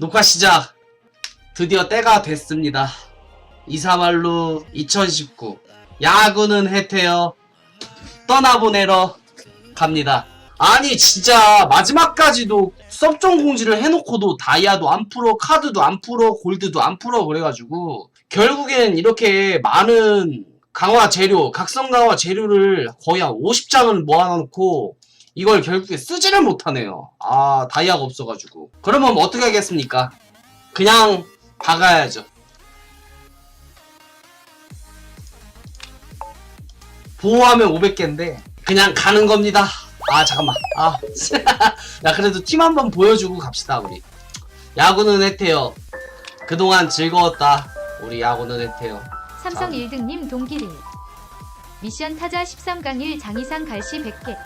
녹화 시작. 드디어 때가 됐습니다. 이사말루 2019. 야구는 해태여. 떠나보내러 갑니다. 아니, 진짜, 마지막까지도 섭종 공지를 해놓고도 다이아도 안 풀어, 카드도 안 풀어, 골드도 안 풀어, 그래가지고, 결국엔 이렇게 많은 강화 재료, 각성 강화 재료를 거의 한 50장을 모아놓고, 이걸 결국에 쓰지를 못하네요. 아, 다이아가 없어가지고. 그러면 뭐 어떻게 하겠습니까? 그냥 박아야죠. 보호하면 500개인데 그냥 가는 겁니다. 아 잠깐만. 아, 야 그래도 팀 한번 보여주고 갑시다 우리. 야구는 해태요. 그동안 즐거웠다. 우리 야구는 해태요. 삼성 아. 1등님 동기를 미션 타자 13강일 장이상 갈시 100개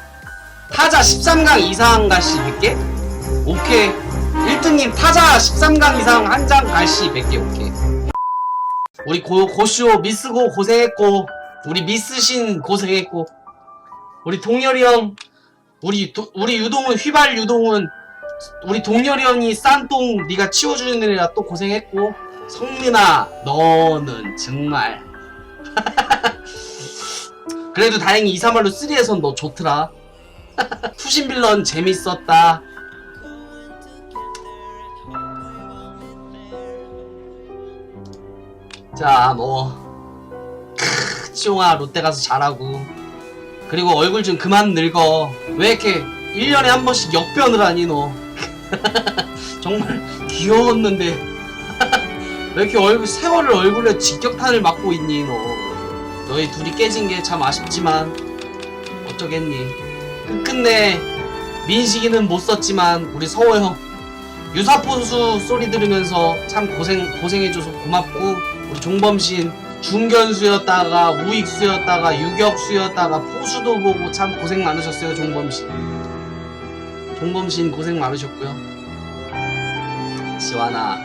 타자 13강 이상 가시 100개? 오케이. 1등님 타자 13강 이상 한장 가시 100개 오케이. 우리 고, 고쇼 미스고 고생했고 우리 미스신 고생했고 우리 동열이 형 우리 도- 우리 유동은 휘발 유동은 우리 동열이 형이 싼똥 네가 치워주는 애라 또 고생했고 성민아 너는 정말 그래도 다행히 2, 3할로 3에선 너 좋더라 푸신 빌런 재밌었다. 자, 뭐. 크, 치용아, 롯데 가서 잘하고. 그리고 얼굴 좀 그만 늙어. 왜 이렇게 1년에 한 번씩 역변을 하니, 너. 정말 귀여웠는데. 왜 이렇게 얼굴, 세월을 얼굴에 직격탄을 맞고 있니, 너. 너희 둘이 깨진 게 참 아쉽지만, 어쩌겠니. 끝끝내 민식이는 못 썼지만 우리 서호 형. 유사포수 소리 들으면서 참 고생 고생해줘서 고맙고 우리 종범신 중견수였다가 우익수였다가 유격수였다가 포수도 보고 참 고생 많으셨어요 종범신. 종범신 고생 많으셨고요. 지완아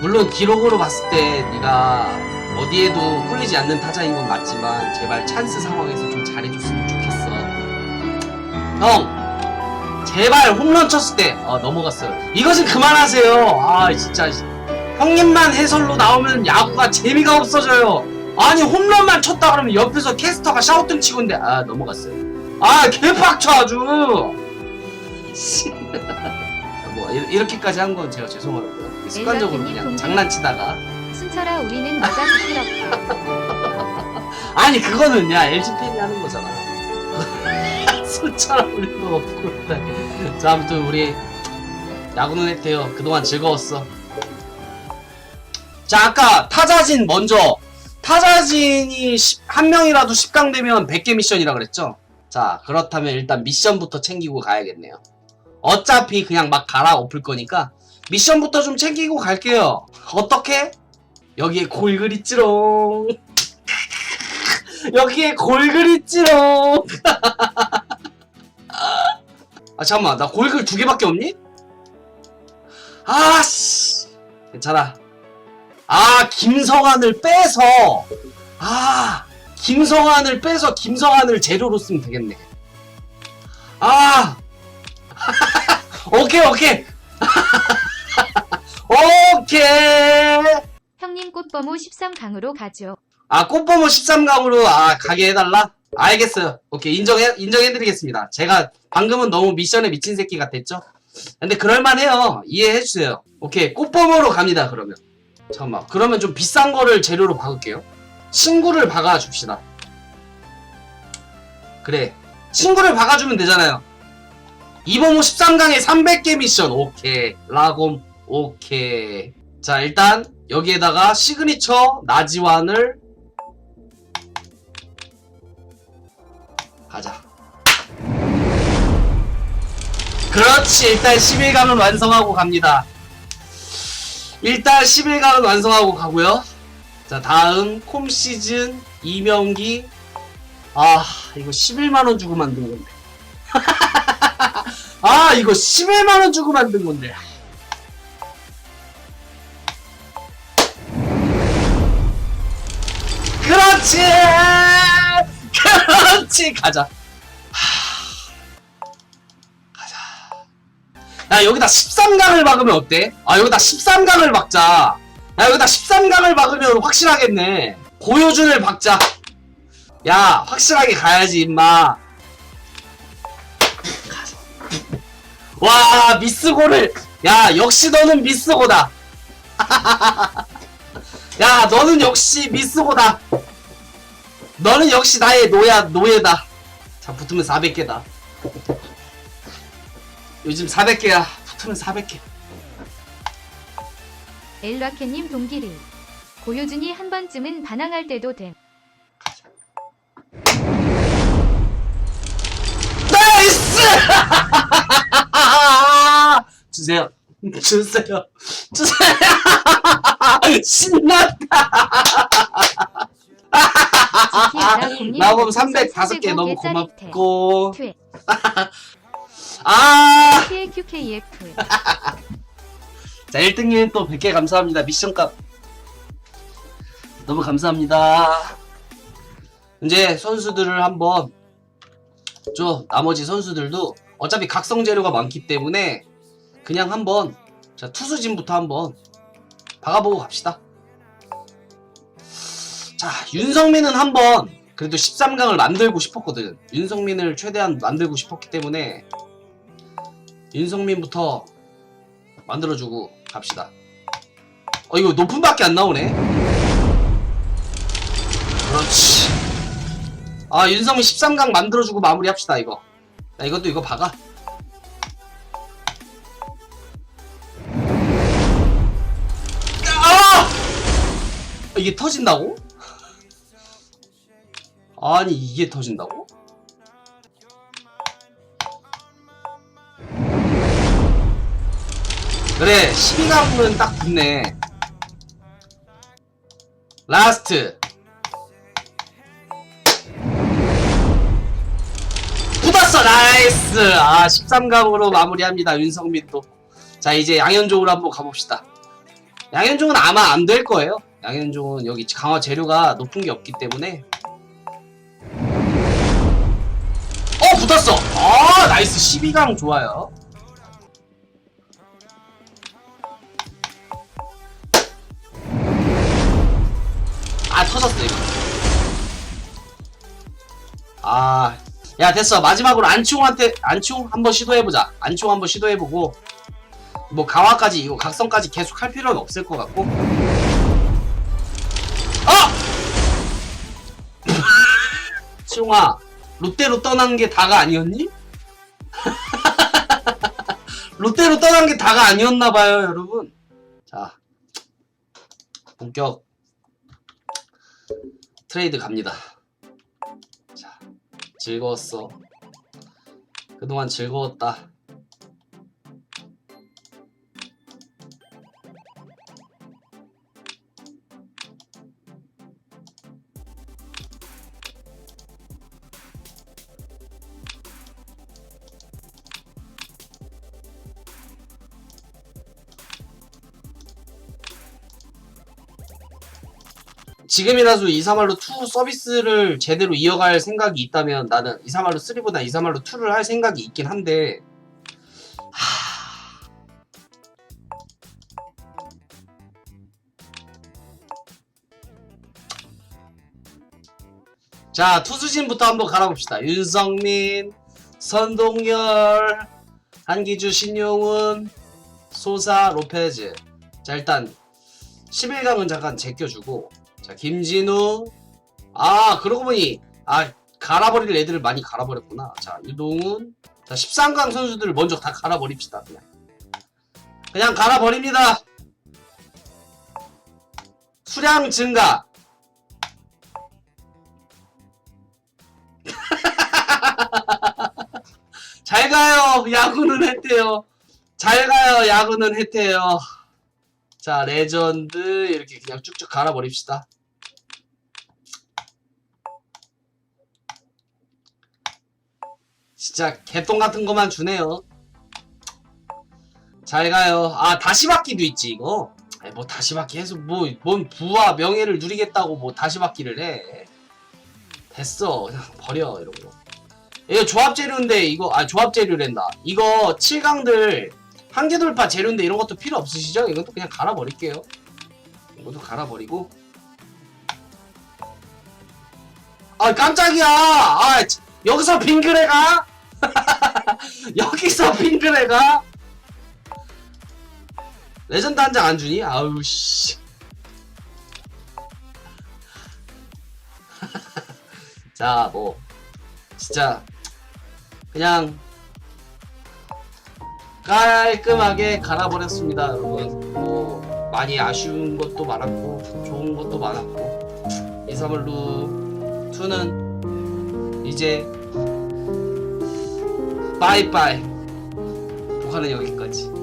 물론 기록으로 봤을 때 네가 어디에도 꿀리지 않는 타자인 건 맞지만 제발 찬스 상황에서 좀 잘해줬으면 좋겠어 형 제발 홈런 쳤을 때 아, 넘어갔어요. 좀 그만하세요. 아 진짜. 형님만 해설로 나오면 야구가 재미가 없어져요. 아니 홈런만 쳤다 그러면 옆에서 캐스터가 샤우팅 치고 있는데 아 넘어갔어요. 아 개빡쳐 아주. 뭐 이- 이렇게까지 한 건 제가 죄송하고요. 습관적으로 그냥. 장난치다가. 순철아 우리는 너가 부끄럽다. 아니 그거는 야 LG 팬이 하는 거잖아. 수처럼 우리도 없고 자 아무튼 우리 야구는 했대요. 그동안 즐거웠어. 자 아까 타자진 먼저 타자진이 10 한 명이라도 10강 되면 100개 미션이라 그랬죠? 자 그렇다면 일단 미션부터 챙기고 가야겠네요. 어차피 그냥 막 갈아 엎을 거니까 미션부터 좀 챙기고 갈게요. 어떻게? 여기에 골글 있지롱. 여기에 골글 있지롱. 아 잠깐만 나 골글 두 개밖에 없니? 아씨 괜찮아. 아 김성환을 빼서 아 김성환을 빼서 김성환을 재료로 쓰면 되겠네. 아 오케이 오케이 오케이. 형님 꽃범우 13강으로 가죠 아, 꽃보모 13강으로, 아, 가게 해달라? 알겠어요. 오케이, 인정해, 인정해드리겠습니다. 제가 방금은 너무 미션에 미친 새끼 같았죠? 근데 그럴만해요. 이해해주세요. 오케이, 꽃보모로 갑니다, 그러면. 잠깐만. 그러면 좀 비싼 거를 재료로 박을게요. 친구를 박아줍시다. 그래. 친구를 박아주면 되잖아요. 이보모 13강에 300개 미션. 오케이. 라곰. 오케이. 자, 일단, 여기에다가 시그니처 나지완을 그렇지. 일단 11강은 완성하고 갑니다. 일단 11강은 완성하고 가고요. 자, 다음 콤 시즌 이명기. 아, 이거 11만원 주고 만든 건데. 아, 이거 11만원 주고 만든 건데. 그렇지! 그렇지! 가자. 야 여기다 13강을 박으면 어때? 아 여기다 13강을 박자. 야 여기다 13강을 박으면 확실하겠네. 고효준을 박자. 야 확실하게 가야지 임마. 와 미스고를. 야 역시 너는 미스고다. 야 너는 역시 미스고다. 너는 역시 나의 노야 노예다. 자 붙으면 400개다 요즘 400개야 붙으면 400개 엘라케님 동기를. 고효준이 한 번쯤은 반항할 때도 됨. 나이스 주세요 주세요 주세요 신났다 지키아라 곰님 나봄 별풍선 305개 너무. 고맙고 퇴. 아 KQKF. 자, 1등님 또 100개 감사합니다. 미션값. 너무 감사합니다. 이제 선수들을 한번, 저, 나머지 선수들도 어차피 각성 재료가 많기 때문에 그냥 한번, 자, 투수진부터 한번 박아보고 갑시다. 자, 윤성민은 한번 그래도 13강을 만들고 싶었거든. 윤성민을 최대한 만들고 싶었기 때문에 윤성민부터 만들어주고 갑시다. 어 이거 높은 밖에 안 나오네. 그렇지. 아 윤성민 13강 만들어주고 마무리합시다 이거. 야 이것도 이거 박아. 아! 이게 터진다고? 아니 이게 터진다고? 그래 12강은 딱 붙네. 라스트. 붙었어 나이스. 아 13강으로 마무리합니다 윤성민도 자 이제 양현종으로 한번 가봅시다. 양현종은 아마 안 될 거예요. 양현종은 여기 강화 재료가 높은 게 없기 때문에. 어 붙었어. 아 나이스. 12강 좋아요 아 터졌어 이거. 아야 됐어. 마지막으로 안치홍한테 안치홍 한번 시도해보자. 안치홍 한번 시도해보고 뭐 강화까지 이거 각성까지 계속 할 필요는 없을 것 같고. 어! 치홍아 롯데로 떠난 게 다가 아니었니? 롯데로 떠난 게 다가 아니었나봐요 여러분. 자 본격 트레이드 갑니다. 자, 즐거웠어. 그동안 즐거웠다. 지금이라도 이사말로 2 서비스를 제대로 이어갈 생각이 있다면 나는 이사말로 3보다 이사말로 2를 할 생각이 있긴 한데 하... 자 투수진부터 한번 갈아봅시다. 윤성민 선동열 한기주 신용훈 소사 로페즈. 자 일단 11강은 잠깐 제껴주고 자 김진우. 아 그러고 보니 아 갈아버릴 애들을 많이 갈아버렸구나. 자 유동훈. 자 13강 선수들을 먼저 다 갈아버립시다 그냥. 그냥 갈아버립니다. 수량 증가. 잘 가요 야구는 했대요. 잘 가요 야구는 했대요. 자 레전드. 이렇게 그냥 쭉쭉 갈아버립시다 진짜 개똥 같은 거만 주네요 잘 가요 아 다시 받기도 있지 이거 아니, 뭐 다시 받기 해서 뭐 뭔 부와 명예를 누리겠다고 뭐 다시 받기를 해 됐어 그냥 버려 이런 거 이거 조합 재료인데 이거 아 조합 재료랜다 이거 7강들 한계 돌파 재료인데 이런 것도 필요 없으시죠? 이것도 그냥 갈아 버릴게요. 이것도 갈아 버리고. 아 깜짝이야! 아 참, 여기서 빙그레가? 여기서 빙그레가? 레전드 한 장 안 주니? 아우 씨. 자, 뭐 진짜 그냥 깔끔하게 갈아버렸습니다, 여러분. 뭐 많이 아쉬운 것도 많았고 좋은 것도 많았고 이사물루 2는 이제 빠이빠이. 북한은 여기까지.